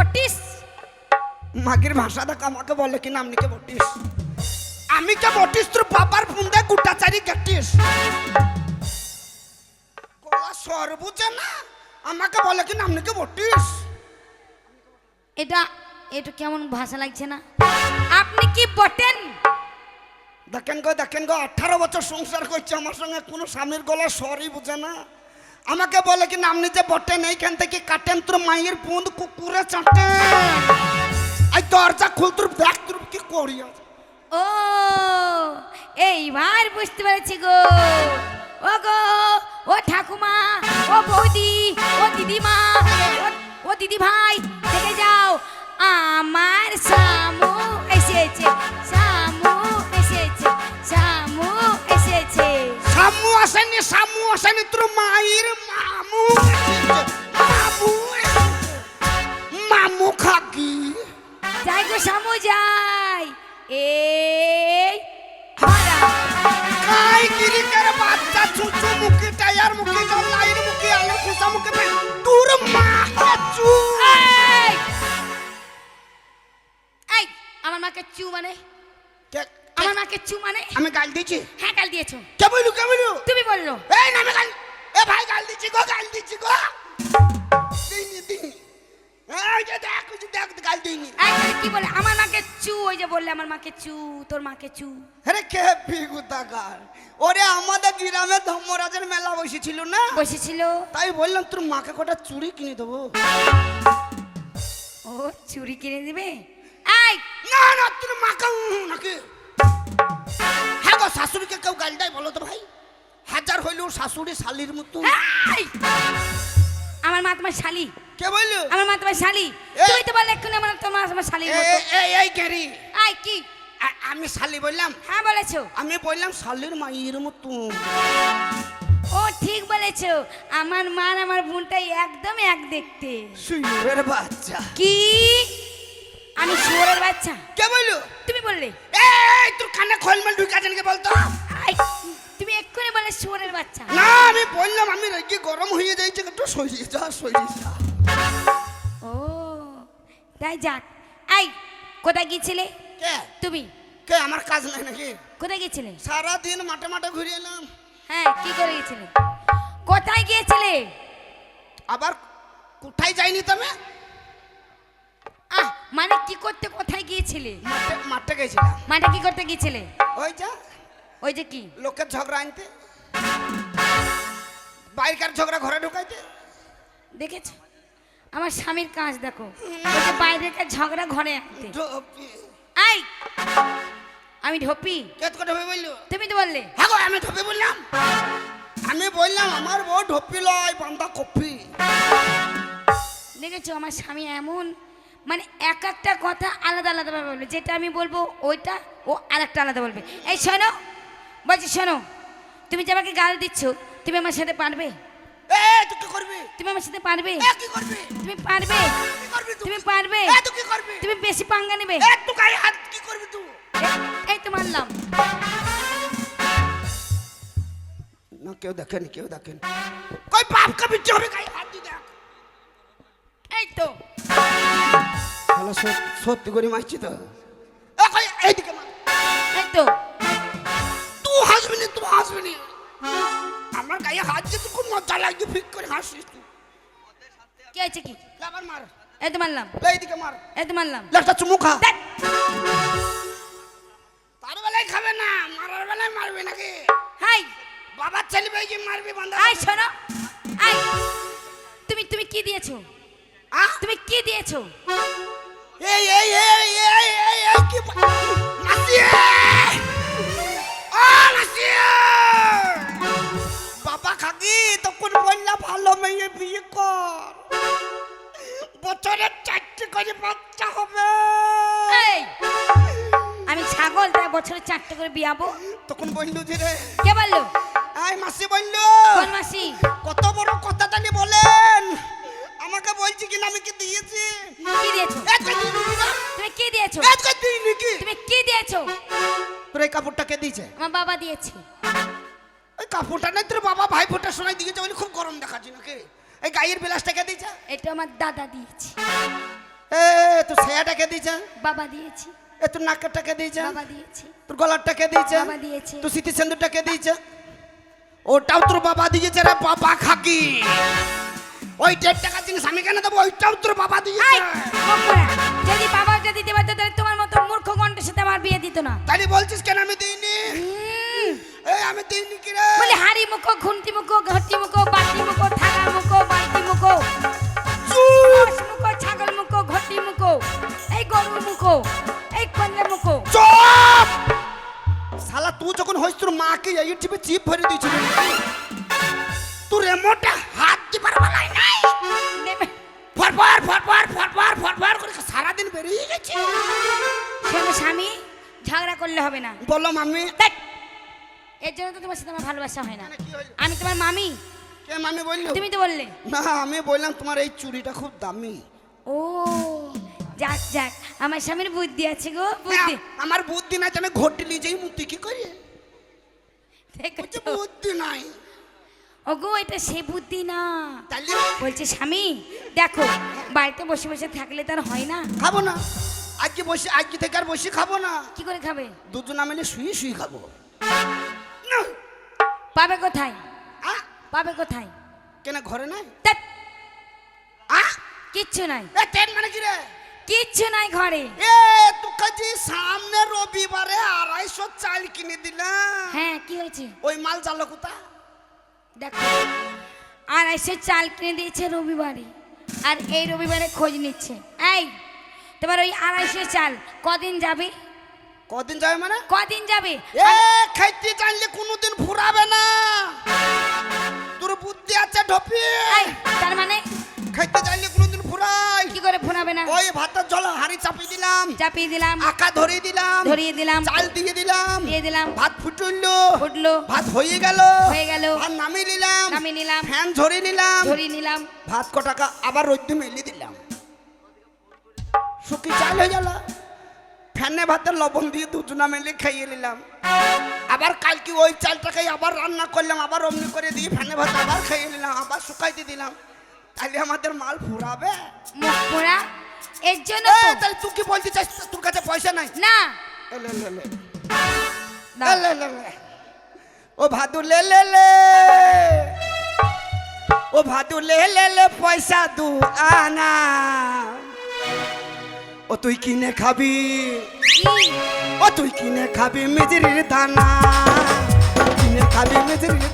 বটিস? মাগির ভাষা দেখ আমাকে বলে কি নামনিকে বটিস? আমি কে বটিস তোর বাবার ফুন্দে গুটা চারি কাটিস। গলা স্বর বুঝে না আমাকে বলে কি নামনিকে বটিস? এটা এটা কেমন ভাষা লাগছে না? আপনি কি বটেন? দেখেন গো দেখেন গো আঠারো বছর সংসার করছে আমার সঙ্গে কোনো স্বামীর গলা স্বরই বুঝে না। আমাকে বলে কি নামনি যে বটেন এইখান থেকে কাটেন তোর মায়ের পুঁদ কুকুরে চাটেন এই দরজা খুল, তোর ব্যাগ তোর কি করি? ও, এইবার বুঝতে পেরেছি গো। ও গো, ও ঠাকুমা, ও বৌদি, ও দিদিমা, ও- দিদি ভাই দেখে যাও, আমার শামু এসেছে। আসেনি তোর মায়ের মামু মামু। মামু খাকি যাই গো শামু যাই এই খাই গিরিকের বাচ্চা চুচু মুখে টায়ার মুখে জল্লাইর মুখে আলু খুসা মুখে তোর মা চু! এই আমার মাকে চু মানে কে- আমার মাকে চু মানে? আমি গাল দিচ্ছি হ্যাঁ কাল দিয়েছ। কে বললু কে বললু? তুমি বলল। এই না আমি গাল এ ভাই গাল দিচ্ছি গো গাল দিচ্ছি গো। এই যে দেখ ওই দেখ গাল দিনি এই কি বলে? আমার মাকে চু ওই যে বললে আমার মাকে চু তোর মাকে চু। আরে কে পিগুতাকার ওরে আমাদের গ্রামে ধর্মরাজের মেলা বসেছিল না? বসেছিল। তাই বললাম তোর মাকে কটা চুড়ি কিনে দেবো। ও চুরি কিনে দিবে? এই! না না তোর মাকে নাকি? গো শাশুড়িকে কেউ গাল দেয় বলো তো ভাই? হাজার হইলেও শাশুড়ি শালির মতো। এই! আমার মা তোমার শালি। কে বলল? আমার মা তোমার শালি। এ! তুমি তো বললে এক্ষুনি আমার তোমার আমার শালির মতো। এ- এই এই গেরি। এই কি? আ- আমি শালি বললাম। হ্যাঁ বলেছ। আমি বললাম শালির মায়ের মতো। ও ঠিক বলেছ। আমার মা আর আমার বোনটা একদম এক দেখতে। শুয়োরের বাচ্চা। কি? আমি শুয়োরের বাচ্চা। কে বলল? তুমি বললে। এই তোর কানে খোলমেল ঢুকে কে বলতো? তুমি এক্ষুনি বলে শুয়োরের বাচ্চা। না আমি বললাম আমি রেগে গরম হয়ে যাইছে একটু সরিয়ে যা সরিয়ে যা। ও তাই যাক। আই কোথায় গিয়েছিলে? কে? তুমি? কে আমার কাজ নাই নাকি? কোথায় গিয়েছিলে? সারা দিন মাঠে মাঠে ঘুরে এলাম। হ্যাঁ কি করে গিয়েছিলে? কোথায় গিয়েছিলে? আবার কোথায় যাইনি তুমি? আহ মানে কি করতে কোথায় গিয়েছিলে? মাঠে গেছিলাম। মাঠে কি করতে গিয়েছিলে? ওই যা ওই যে কি? লোকের ঝগড়া আনতে। বাইরকার ঝগড়া ঘরে ঢুকাইতে। দেখেছ? আমার স্বামীর কাজ দেখো। বাইরেকার ঝগড়া ঘরে আনতে। ঢোপি। আই আমি ঢোপি? কেত হবে বলল? তুমি তো বললে। হ্যাঁ গো, আমি ঢোপি বললাম। আমি বললাম আমার বউ ঢোপি লয় বান্দা কপি দেখেছ? আমার স্বামী এমন মানে এক একটা কথা আলাদা আলাদা ভাবে বলবে। যেটা আমি বলব ওইটা ও আর একটা আলাদা বলবে। এই শোনো বলছি শোনো তুমি যে আমাকে গাল দিচ্ছ তুমি আমার সাথে পারবে? এ তুই কি তুমি আমার সাথে পারবে? তুমি পারবে? তুমি পারবে? তুমি বেশি পাঙ্গা নেবে? এই তো মানলাম। না কেউ দেখেনি কেউ দেখেনি। কই বাপ হাত দেখ। এই তো। হলো সত্যি করে মারছি তো। এইদিকে মার। তো তুই হাসবি না তুই হাসবি না। আমার গায়ে হাত দিয়ে তুই খুব মজা লাগছে ফিক করে হাসিস তুই। কি আবার মার। এই তো মানলাম এইদিকে মার। এই তো মানলাম লেখটা চুমু খা। দেখ, তার বেলায় খাবে না মারার বেলায় মারবে নাকি? হাই। বাবার ছেলে বেজে মারবি বান্দা আই শোনো। আই তুমি তুমি কি দিয়েছ? আ? তুমি কি দিয়েছ? এই এই এই এই এই এই কি নাসিয়ে ও নাসিয়ে বাবা খাকি তখন বললা ভালো মেয়ে বিয়ে কর বছরে চারটে করে বাচ্চা হবে এই আমি ছাগল তাই বছরে চারটে করে বিয়াবো তখন বললু যে রে কে বলল আই মাসি বললু কোন মাসি কত বড় কথা জানি বলেন আমাকে বলছি কিনা আমি কি দিয়েছি কি দিয়েছ দিয়েছ? তুই দিলি কি তুমি কি দিয়েছ? তোর এই কাপড়টা কে দিয়েছে? আমার বাবা দিয়েছে। ওই কাপড়টা নাই তোর বাবা ভাই ফোটা শোনাই দিয়েছে বলে খুব গরম দেখাচ্ছি নাকি? এই গায়ের বিলাসটা কে দিয়েছে? এটা আমার দাদা দিয়েছে। এ তোর ছায়াটাকে দিয়েছে? বাবা দিয়েছি। এ তোর নাকেরটাকে দিয়েছে? বাবা দিয়েছি। তোর গলারটাকে দিয়েছে? বাবা দিয়েছে। তোর স্মৃতি সিন্দুরটাকে দিয়েছে? ওটাও তোর বাবা দিয়েছে রে বাবা খাকি। ওই দেড় টাকা জিনিস আমি কেন দেবো? ওইটাও তোর বাবা দিয়েছে। যদি বাবা দিত না? তাহলে বলছিস কেন আমি দিইনি? এই আমি দিইনি কি রে? বলে হাড়ি মুখো খুন্তি মুখো ঘটি মুখো বাটি মুখো থালা মুখো বালতি মুখো মোষ মুখো ছাগল মুখো ঘটি মুখো এই গরুর মুখো এই কন্যা মুখো। চুপ! শালা তুই যখন হইস তোর মাকে এই টিপে চিপ ভরে দিয়েছিল। তোর এমনটা হাত দিবার বেলায় নাই? ফরফর ফরফর ফরফর ফরফর করে সারাদিন বেরিয়ে গেছে। স্বামী ঝগড়া করলে হবে না। বলল মামি। এর জন্য তো তোমার সাথে আমার ভালোবাসা হয় না। মানে? আমি তোমার মামি। কে মামি বলল? তুমি তো বললে। না আমি বললাম তোমার এই চুড়িটা খুব দামি। ও যাক যাক। আমার স্বামীর বুদ্ধি আছে গো বুদ্ধি। আমার বুদ্ধি তো আমি ঘটি নিজেই মুক্তি কি করি? বুদ্ধি নাই। ওগো এটা সে বুদ্ধি না। বলছে স্বামী দেখো বাড়িতে বসে বসে থাকলে তার হয় না। খাব না। আজকে বসে আজকে থেকে আর বসে খাব না। কি করে খাবে? দুজনা মিলে শুয়ে শুয়ে খাব। পাবে কোথায়? আ, পাবে কোথায়? কেন ঘরে নাই? কিচ্ছু নাই। এ ট্রেন মানে কি রে? কিচ্ছু নাই ঘরে। এ তোকে যে সামনে রবিবারে আড়াইশো চাল কিনে দিলাম। হ্যাঁ কি হয়েছে? ওই মাল জালো কোথা? দেখো আড়াইশো চাল কিনে দিয়েছে রবিবারে। আর এই রবিবারে খোঁজ নিচ্ছে। এই তোমার ওই আড়াইশো চাল কদিন যাবে? কদিন যাবে মানে? কদিন যাবে? এ খাইতে জানলে কোনোদিন ফুরাবে না। তোর বুদ্ধি আছে ঢপি। তার মানে? খাইতে জানলে কোনোদিন ফুরাই কি করে ফোনাবে না? ওই ভাতের জল হাড়ি চাপিয়ে দিলাম। চাপিয়ে দিলাম। আকা ধরিয়ে দিলাম। ধরিয়ে দিলাম। চাল দিয়ে দিলাম। দিয়ে দিলাম। ভাত ফুটলো। ফুটলো। ভাত হয়ে গেল। হয়ে গেল। ভাত নামিয়ে নিলাম। নামিয়ে নিলাম। ফ্যান ঝরিয়ে নিলাম। ধরিয়ে নিলাম। ভাত কটাকা আবার রোদ্দু মেলে শুকি চাল হয়ে গেল। ফ্যানে ভাতের লবণ দিয়ে দুজনা মেলে খাইয়ে নিলাম। আবার কালকে ওই চালটাকে আবার রান্না করলাম আবার অমনি করে দিয়ে ফ্যানে ভাত আবার খাইয়ে নিলাম আবার শুকাইতে দিলাম। তাহলে আমাদের মাল ফুরাবে? মুখ পোড়া এর জন্য তো- তাহলে তুই কি বলতে চাস? তোর কাছে পয়সা নাই? না। এ, লে, লে, লে। এ, লে, লে, লে। ও ভাদু লে লে লে। ও ভাদু লে লে লে পয়সা দু আনা। ও তুই কিনে খাবি? ও তুই কিনে খাবি মেজরির দানা? কিনে খাবি মেজরির